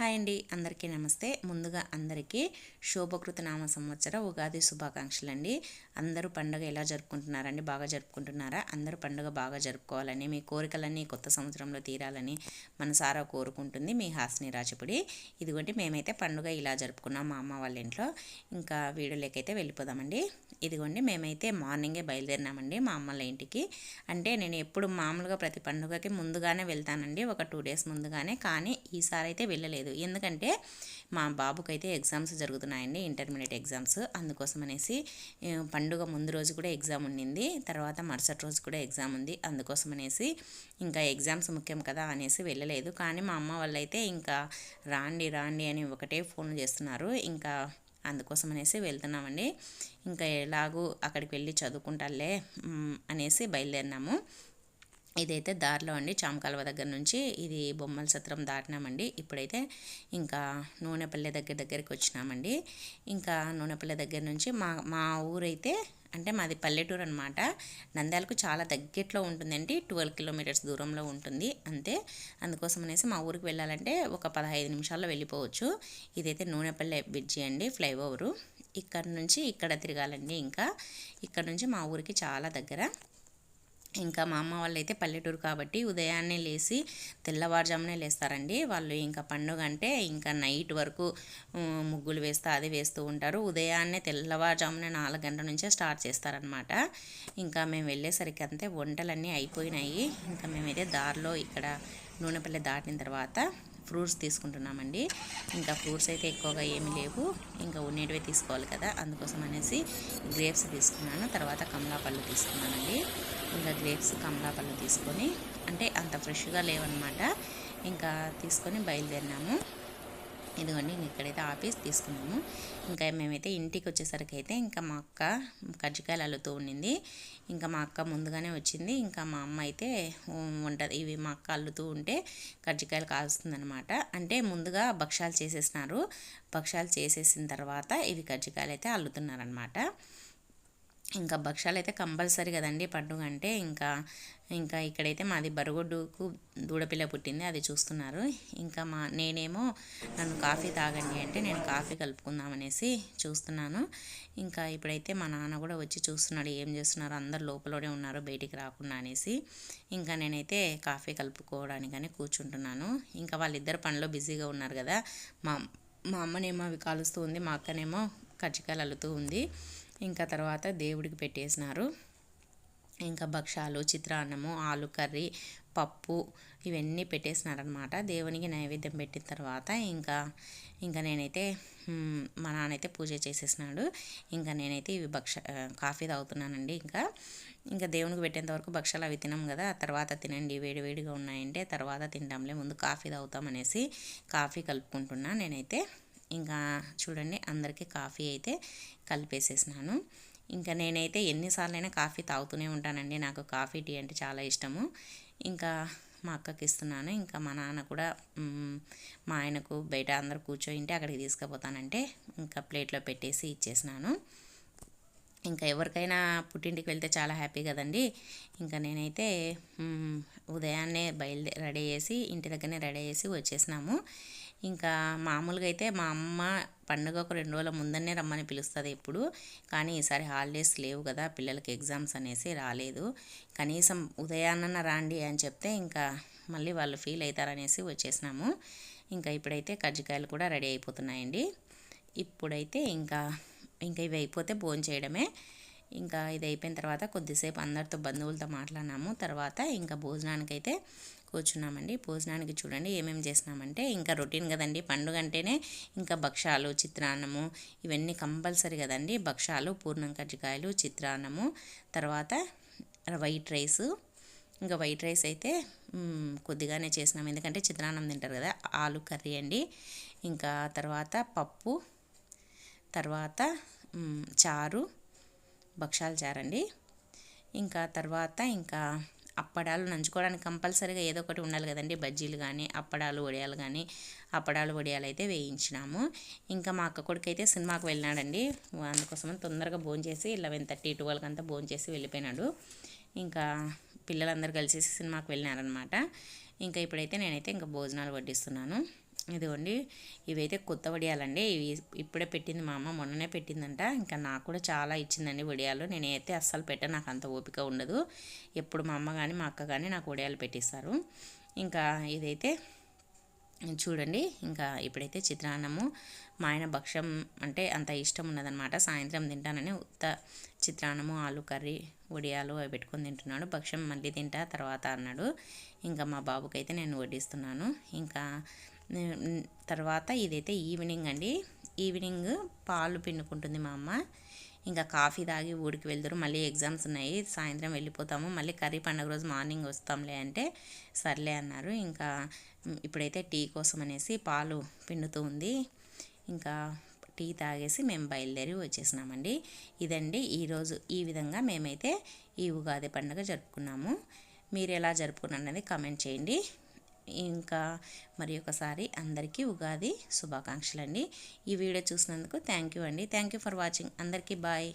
Hi అండి. అందరికీ నమస్తే. ముందుగా అందరికీ శోభకృత నామ సంవత్సర ఉగాది శుభాకాంక్షలు అండి అందరూ పండుగ ఎలా జరుపుకుంటున్నారండి? బాగా జరుపుకుంటున్నారా? అందరూ పండుగ బాగా జరుపుకోవాలని మీ కోరికలన్నీ కొత్త సంవత్సరంలో తీరాలని మనసారా కోరుకుంటుంది మీ హాస్ని రాజపుడి. ఇదిగోండి మేమైతే పండుగ ఇలా జరుపుకున్నాం. మా అమ్మ వాళ్ళ ఇంట్లో. ఇంకా వీడియోలోకైతే వెళ్ళిపోదామండి. ఇదిగోండి మేమైతే మార్నింగే బయలుదేరినామండి మా అమ్మల ఇంటికి. అంటే నేను ఎప్పుడు మామూలుగా ప్రతి పండుగకి ముందుగానే వెళ్తానండి. ఒక టూ డేస్ ముందుగానే. కానీ ఈసారి అయితే వెళ్ళలేదు. ఎందుకంటే మా బాబుకైతే ఎగ్జామ్స్ జరుగుతున్నాయండి ఇంటర్మీడియట్ ఎగ్జామ్స్. అందుకోసం అనేసి పండుగ ముందు రోజు కూడా ఎగ్జామ్ ఉండింది. తర్వాత మరుసటి రోజు కూడా ఎగ్జామ్ ఉంది. అందుకోసం అనేసి ఇంకా ఎగ్జామ్స్ ముఖ్యం కదా అనేసి వెళ్ళలేదు. కానీ మా అమ్మ వాళ్ళైతే ఇంకా రాండి రాండి అని ఒకటే ఫోన్ చేస్తున్నారు. ఇంకా అందుకోసం అనేసి వెళ్తున్నామండి. ఇంకా ఎలాగూ అక్కడికి వెళ్ళి చదువుకుంటాలే అనేసి బయలుదేరినాము. ఇదైతే దారిలో అండి చామకాలువ దగ్గర నుంచి ఇది బొమ్మల సత్రం దాటినామండి. ఇప్పుడైతే ఇంకా నూనెపల్లె దగ్గర దగ్గరికి వచ్చినామండి. ఇంకా నూనెపల్లె దగ్గర నుంచి మా మా ఊరైతే అంటే మాది పల్లెటూరు అనమాట నంద్యాలకు చాలా దగ్గరలో ఉంటుందండి ట్వెల్వ్ కిలోమీటర్స్ దూరంలో ఉంటుంది అంతే. అందుకోసం అనేసి మా ఊరికి వెళ్ళాలంటే ఒక పదహైదు నిమిషాల్లో వెళ్ళిపోవచ్చు. ఇదైతే నూనెపల్లె బ్రిడ్జి అండి ఫ్లైఓవరు. ఇక్కడ నుంచి ఇక్కడ తిరగాలండి ఇంకా. ఇక్కడ నుంచి మా ఊరికి చాలా దగ్గర. ఇంకా మా అమ్మ వాళ్ళు అయితే పల్లెటూరు కాబట్టి ఉదయాన్నే లేచి తెల్లవారుజామునే లేస్తారండి. వాళ్ళు ఇంకా పండుగ అంటే ఇంకా నైట్ వరకు ముగ్గులు వేస్తూ అది వేస్తూ ఉంటారు. ఉదయాన్నే తెల్లవారుజామునే నాలుగు గంటల నుంచే స్టార్ట్ చేస్తారనమాట ఇంకా మేము వెళ్ళేసరికి అంతే వంటలన్నీ అయిపోయినాయి. ఇంకా మేమైతే దారిలో ఇక్కడ నూనెపల్లి దాటిన తర్వాత ఫ్రూట్స్ తీసుకుంటున్నామండి. ఇంకా ఫ్రూట్స్ అయితే ఎక్కువగా ఏమీ లేవు. ఇంకా ఉండేటివే తీసుకోవాలి కదా. అందుకోసం అనేసి గ్రేప్స్ తీసుకున్నాను. తర్వాత కమలాపళ్ళు తీసుకున్నానండి. ఇంకా గ్రేప్స్ కమలాపళ్ళు తీసుకొని అంటే అంత ఫ్రెష్గా లేవన్నమాట. ఇంకా తీసుకొని బయలుదేరినాము. ఇదిగోండి ఇక్కడైతే ఆఫీస్ తీసుకున్నాము. ఇంకా మేమైతే ఇంటికి వచ్చేసరికి అయితే ఇంకా మా అక్క కజ్జికాయలు అల్లుతూ ఉండింది. ఇంకా మా అక్క ముందుగానే వచ్చింది. ఇంకా మా అమ్మ అయితే వంట ఇవి మా అక్క అల్లుతూ ఉంటే కజ్జికాయలు కాలుస్తుందనమాట అంటే ముందుగా భక్షాలు చేసేసినారు. భక్షాలు చేసేసిన తర్వాత ఇవి కజ్జికాయలు అయితే అల్లుతున్నారనమాట ఇంకా భక్ష్యాలు అయితే కంపల్సరీ కదండి పండుగ అంటే ఇంకా ఇంకా ఇక్కడైతే మాది బరుగొడ్డుకు దూడపిల్ల పుట్టింది అది చూస్తున్నారు. ఇంకా మా నేనేమో నన్ను కాఫీ తాగండి అంటే నేను కాఫీ కలుపుకుందామనేసి చూస్తున్నాను. ఇంకా ఇప్పుడైతే మా నాన్న కూడా వచ్చి చూస్తున్నాడు ఏం చేస్తున్నారు అందరు లోపలనే ఉన్నారు బయటికి రాకుండా అనేసి. ఇంకా నేనైతే కాఫీ కలుపుకోవడానికని కూర్చుంటున్నాను. ఇంకా వాళ్ళిద్దరు పనిలో బిజీగా ఉన్నారు కదా మా మా అమ్మనేమో అవి కాలుస్తూ ఉంది మా అక్కనేమో కజ్జికాయలు అల్లుతూ ఉంది. ఇంకా తర్వాత దేవుడికి పెట్టేసినారు. ఇంకా భక్షాలు చిత్రాన్నము ఆలు కర్రీ పప్పు ఇవన్నీ పెట్టేసినారనమాట దేవునికి నైవేద్యం పెట్టిన తర్వాత ఇంకా ఇంకా నేనైతే మా నాన్నైతే పూజ చేసేసినాడు. ఇంకా నేనైతే ఇవి భక్ష కాఫీ తాగుతున్నానండి ఇంకా. ఇంకా దేవునికి పెట్టేంత వరకు భక్షాలు అవి తినాం కదా తర్వాత తినండి వేడివేడిగా ఉన్నాయంటే తర్వాత తింటాంలే ముందు కాఫీ తాగుతాం అనేసి కాఫీ కలుపుకుంటున్నా నేనైతే. ఇంకా చూడండి అందరికీ కాఫీ అయితే కలిపేసేసినాను. ఇంకా నేనైతే ఎన్నిసార్లైనా కాఫీ తాగుతూనే ఉంటానండి. నాకు కాఫీ టీ అంటే చాలా ఇష్టము. ఇంకా మా అక్కకి ఇస్తున్నాను. ఇంకా మా నాన్న కూడా మా ఆయనకు బయట అందరు కూర్చోయింటే అక్కడికి తీసుకుపోతానంటే ఇంకా ప్లేట్లో పెట్టేసి ఇచ్చేసినాను. ఇంకా ఎవరికైనా పుట్టింటికి వెళ్తే చాలా హ్యాపీ కదండి. ఇంకా నేనైతే ఉదయాన్నే బయలుదే రెడీ చేసి ఇంటి దగ్గరనే రెడీ చేసి వచ్చేసినాము. ఇంకా మామూలుగా అయితే మా అమ్మ పండుగ ఒక రెండు రోజుల ముందనే రమ్మని పిలుస్తుంది ఎప్పుడు. కానీ ఈసారి హాలిడేస్ లేవు కదా పిల్లలకి ఎగ్జామ్స్ అనేసి రాలేదు. కనీసం ఉదయాన్న రాండి అని చెప్తే ఇంకా మళ్ళీ వాళ్ళు ఫీల్ అవుతారనేసి వచ్చేసినాము. ఇంకా ఇప్పుడైతే కజ్జికాయలు కూడా రెడీ అయిపోతున్నాయండి. ఇప్పుడైతే ఇంకా ఇంకా ఇవి అయిపోతే భోజనం చేయడమే. ఇంకా ఇది అయిపోయిన తర్వాత కొద్దిసేపు అందరితో బంధువులతో మాట్లాడినాము. తర్వాత ఇంకా భోజనానికి అయితే కూర్చున్నామండి. భోజనానికి చూడండి ఏమేమి చేసినామంటే ఇంకా రొటీన్ కదండి. పండుగ అంటేనే ఇంకా భక్షాలు చిత్రాన్నము ఇవన్నీ కంపల్సరీ కదండి. భక్షాలు పూర్ణం కజ్జికాయలు చిత్రాన్నము తర్వాత వైట్ రైస్. ఇంకా వైట్ రైస్ అయితే కొద్దిగానే చేసినాం. ఎందుకంటే చిత్రాన్నం తింటారు కదా ఆలు కర్రీ అండి. ఇంకా తర్వాత పప్పు తర్వాత చారు భక్షాలు చారండి. ఇంకా తర్వాత ఇంకా అప్పడాలు నంచుకోవడానికి కంపల్సరీగా ఏదో ఒకటి ఉండాలి కదండి. బజ్జీలు కానీ అప్పడాలు వడియాలు కానీ అప్పడాలు వడియాలు అయితే వేయించినాము. ఇంకా మా అక్క కొడుకు అయితే సినిమాకి వెళ్ళినాడండి. అందుకోసం తొందరగా భోజనం చేసి లెవెన్ థర్టీ ట్వెల్వ్కి అంతా భోజనం చేసి వెళ్ళిపోయినాడు. ఇంకా పిల్లలందరూ కలిసి సినిమాకి వెళ్ళినారనమాట ఇంకా ఇప్పుడైతే నేనైతే ఇంకా భోజనాలు వడ్డిస్తున్నాను. ఇదిగోండి ఇవైతే కొత్త వడియాలండి. ఇవి ఇప్పుడే పెట్టింది మా అమ్మ మొన్ననే పెట్టిందంట. ఇంకా నాకు కూడా చాలా ఇచ్చిందండి వడియాలు. నేనైతే అస్సలు పెట్ట నాకు అంత ఓపిక ఉండదు. ఎప్పుడు మా అమ్మ కానీ మా అక్క కానీ నాకు వడియాలు పెట్టిస్తారు. ఇంకా ఇదైతే చూడండి ఇంకా ఇప్పుడైతే చిత్రాన్నము మా ఆయన భక్ష్యం అంటే అంత ఇష్టం ఉన్నదనమాట సాయంత్రం తింటానని ఉత్త చిత్రాన్నము ఆలు కర్రీ వడియాలు అవి పెట్టుకొని తింటున్నాడు. భక్ష్యం మళ్ళీ తింటా తర్వాత అన్నాడు. ఇంకా మా బాబుకైతే నేను వడ్డిస్తున్నాను. ఇంకా తర్వాత ఇదైతే ఈవినింగ్ అండి. ఈవినింగ్ పాలు పిండుకుంటుంది మా అమ్మ. ఇంకా కాఫీ తాగి ఊరికి వెళ్తారు. మళ్ళీ ఎగ్జామ్స్ ఉన్నాయి. సాయంత్రం వెళ్ళిపోతాము. మళ్ళీ కర్రీ పండుగ రోజు మార్నింగ్ వస్తాంలే అంటే సర్లే అన్నారు. ఇంకా ఇప్పుడైతే టీ కోసం అనేసి పాలు పిండుతూ ఉంది. ఇంకా టీ తాగేసి మేము బయలుదేరి వచ్చేసినామండి. ఇదండి ఈరోజు ఈ విధంగా మేమైతే ఈ ఉగాది పండుగ జరుపుకున్నాము. మీరు ఎలా జరుపుకున్నారు అనేది కామెంట్ చేయండి. ఇంకా మరి ఒకసారి అందరికీ ఉగాది శుభాకాంక్షలు అండి ఈ వీడియో చూసినందుకు థ్యాంక్ యూ అండి. Thank you for watching. అందరికీ బాయ్.